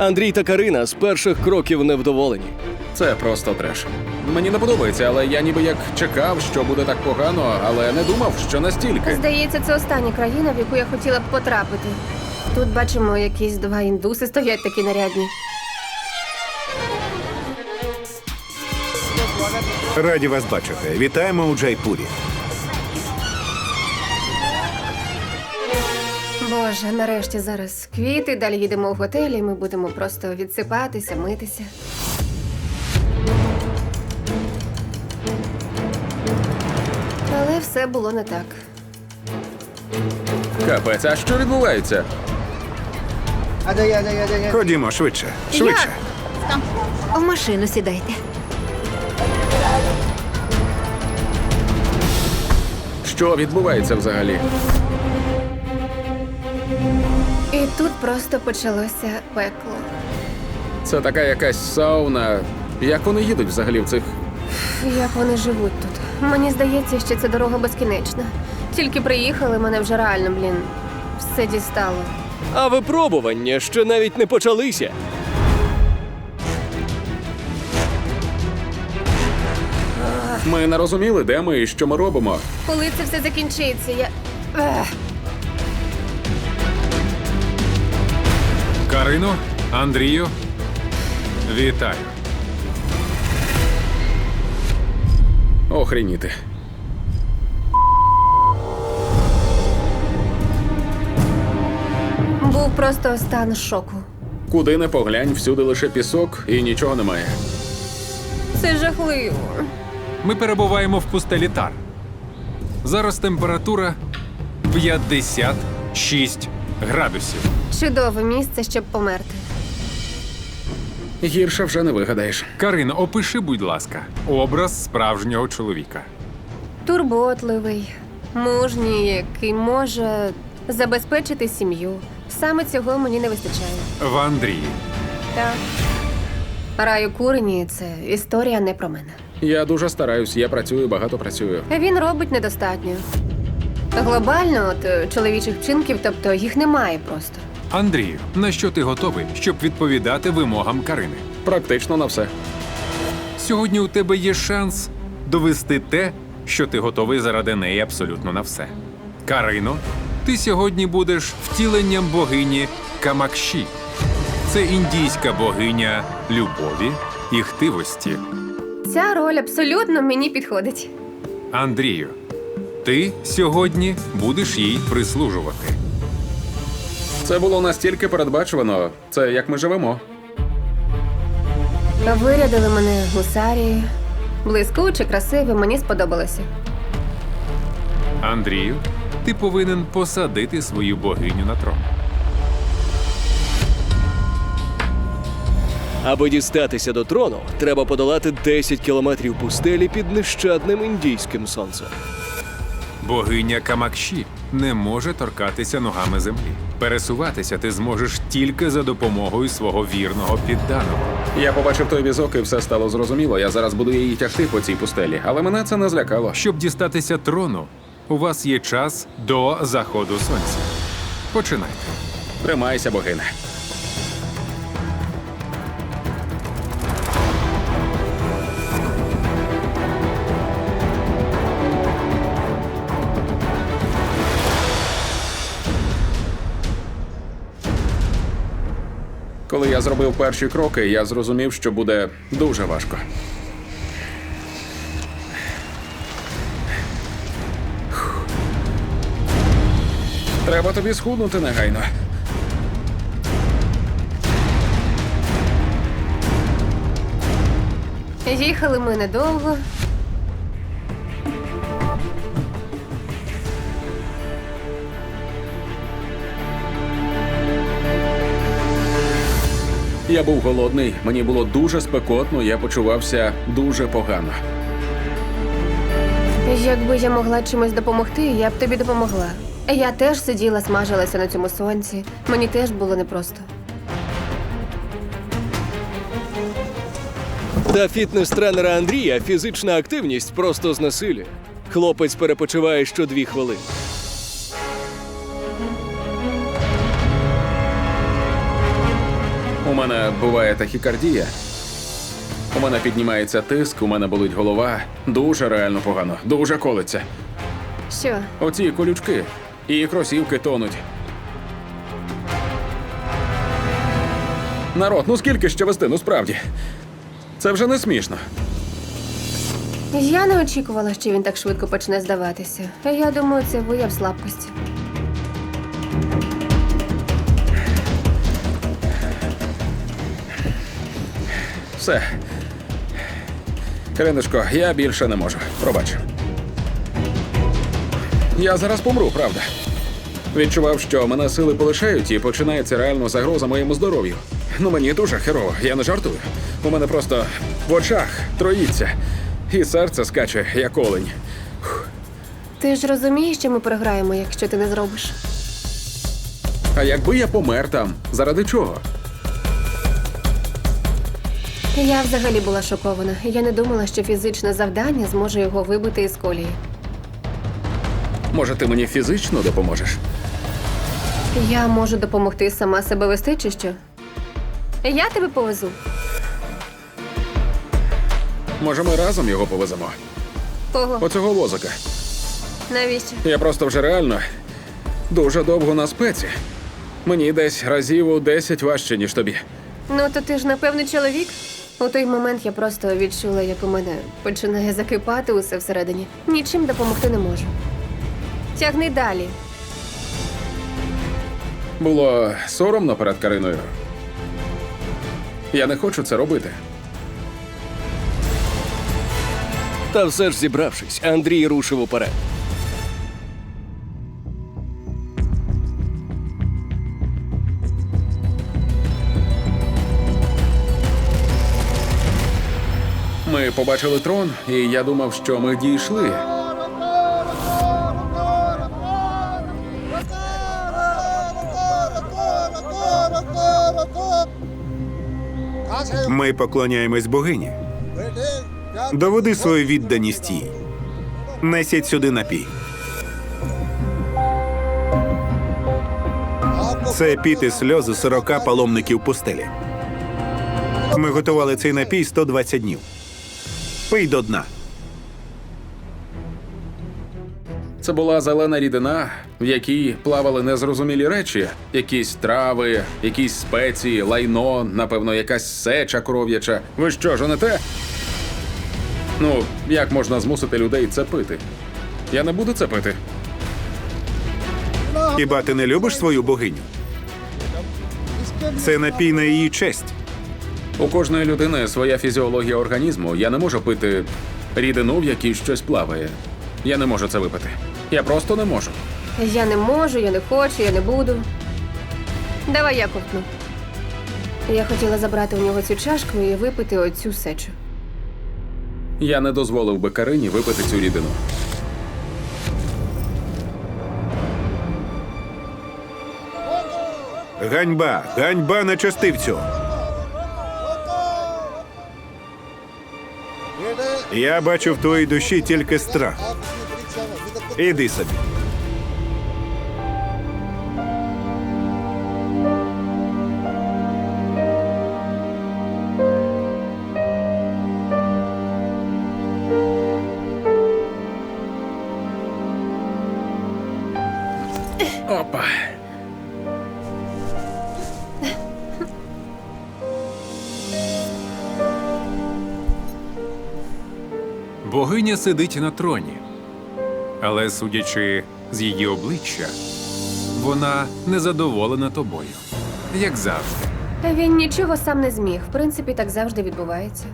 Андрій та Карина з перших кроків невдоволені. Це просто треш. Мені не подобається, але я ніби як чекав, що буде так погано, але не думав, що настільки. Здається, це остання країна, в яку я хотіла б потрапити. Тут бачимо якісь два індуси стоять такі нарядні. Раді вас бачити. Вітаємо у Джайпурі. Боже, нарешті зараз квіти, далі їдемо в готелі, і ми будемо просто відсипатися, митися. Але все було не так. Капець, а що відбувається? Ходімо швидше, швидше. В машину сідайте. Що відбувається взагалі? І тут просто почалося пекло. Це така якась сауна. Як вони їдуть взагалі в цих. Як вони живуть тут? Мені здається, що ця дорога безкінечна. Тільки приїхали, мене вже реально, блін, все дістало. А випробування ще навіть не почалися. Ми не розуміли, де ми і що ми робимо. Коли це все закінчиться, я. Ех. Карино, Андрію, вітаю. Охреніти. Був просто стан шоку. Куди не поглянь, всюди лише пісок і нічого немає. Це жахливо. Ми перебуваємо в пустелі Тар. Зараз температура 56 градусів. Чудове місце, щоб померти. Гірше вже не вигадаєш. Карино, опиши, будь ласка, образ справжнього чоловіка. Турботливий, мужній, який може забезпечити сім'ю. Саме цього мені не вистачає. В Андрії. Так. Раю курені це історія не про мене. Я дуже стараюсь, я працюю, багато працюю. Він робить недостатньо. Глобально, от е, чоловічих вчинків, тобто їх немає просто. Андрію, на що ти готовий, щоб відповідати вимогам Карини? Практично на все. Сьогодні у тебе є шанс довести те, що ти готовий заради неї абсолютно на все. Карино, ти сьогодні будеш втіленням богині Камакші. Це індійська богиня любові і хтивості. Ця роль абсолютно мені підходить. Андрію, ти сьогодні будеш їй прислужувати. Це було настільки передбачувано. Це як ми живемо. Вирядили мене гусарії. Блискуче, красиві, мені сподобалося. Андрію, ти повинен посадити свою богиню на трон. Аби дістатися до трону, треба подолати 10 кілометрів пустелі під нещадним індійським сонцем. Богиня Камакші не може торкатися ногами землі. Пересуватися ти зможеш тільки за допомогою свого вірного підданого. Я побачив той візок, і все стало зрозуміло. Я зараз буду її тягти по цій пустелі, але мене це не злякало. Щоб дістатися трону, у вас є час до заходу сонця. Починайте. Тримайся, богине. Зробив перші кроки, я зрозумів, що буде дуже важко. Треба тобі схуднути негайно. Їхали ми недовго. Я був голодний, мені було дуже спекотно, я почувався дуже погано. Якби я могла чимось допомогти, я б тобі допомогла. Я теж сиділа, смажилася на цьому сонці. Мені теж було непросто. Та фітнес-тренера Андрія фізична активність просто знесилює. Хлопець перепочиває що дві хвилини. У мене буває тахікардія. У мене піднімається тиск, у мене болить голова. Дуже реально погано, дуже колиться. Що? Оці колючки і кросівки тонуть. Народ, ну скільки ще вести, ну справді. Це вже не смішно. Я не очікувала, що він так швидко почне здаватися. Я думаю, це вияв слабкості. Все. Кринишко, я більше не можу. Пробач. Я зараз помру, правда. Відчував, що мене сили полишають і починається реально загроза моєму здоров'ю. Ну мені дуже херово, я не жартую. У мене просто в очах троїться, і серце скаче, як олень. Ти ж розумієш, що ми програємо, якщо ти не зробиш. А якби я помер там, заради чого? Я взагалі була шокована. Я не думала, що фізичне завдання зможе його вибити із колії. Може, ти мені фізично допоможеш? Я можу допомогти сама себе вести, чи що? Я тебе повезу. Може, ми разом його повеземо? Кого? Оцього лозика. Навіщо? Я просто вже реально дуже довго на спеці. Мені десь разів у 10 важче, ніж тобі. Ну, то ти ж напевно чоловік. У той момент я просто відчула, як у мене починає закипати усе всередині. Нічим допомогти не можу. Тягни далі. Було соромно перед Кариною. Я не хочу це робити. Та все ж зібравшись, Андрій рушив уперед. Побачили трон, і я думав, що ми дійшли. Ми поклоняємось богині. Доведи свою відданість їй. Несіть сюди напій. Це піти сльози 40 паломників пустелі. Ми готували цей напій 120 днів. Пий до дна. Це була зелена рідина, в якій плавали незрозумілі речі: якісь трави, якісь спеції, лайно, напевно, якась сеча кров'яча. Ви що, жоните? Ну, як можна змусити людей це пити? Я не буду це пити. Хіба ти не любиш свою богиню? Це напій на її честь. У кожної людини своя фізіологія організму. Я не можу пити рідину, в якій щось плаває. Я не можу це випити. Я просто не можу. Я не можу, я не хочу, я не буду. Давай я ковтну. Я хотіла забрати у нього цю чашку і випити оцю сечу. Я не дозволив би Карині випити цю рідину. Ганьба, ганьба нечестивцю. Я бачу в твоїй душі тільки страх. Іди собі. Богиня сидить на троні. Але судячи з її обличчя, вона незадоволена тобою. Як завжди. Та він нічого сам не зміг. В принципі, так завжди відбувається.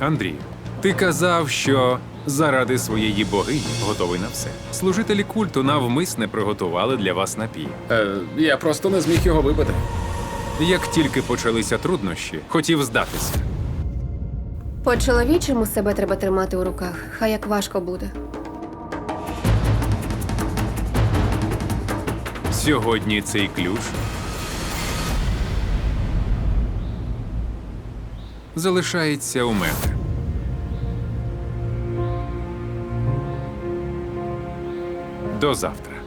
Андрій, ти казав, що заради своєї богині готовий на все. Служителі культу навмисне приготували для вас напій. Е, я просто не зміг його випити. Як тільки почалися труднощі, хотів здатися. По-чоловічому себе треба тримати у руках, хай як важко буде. Сьогодні цей ключ залишається у мене. До завтра.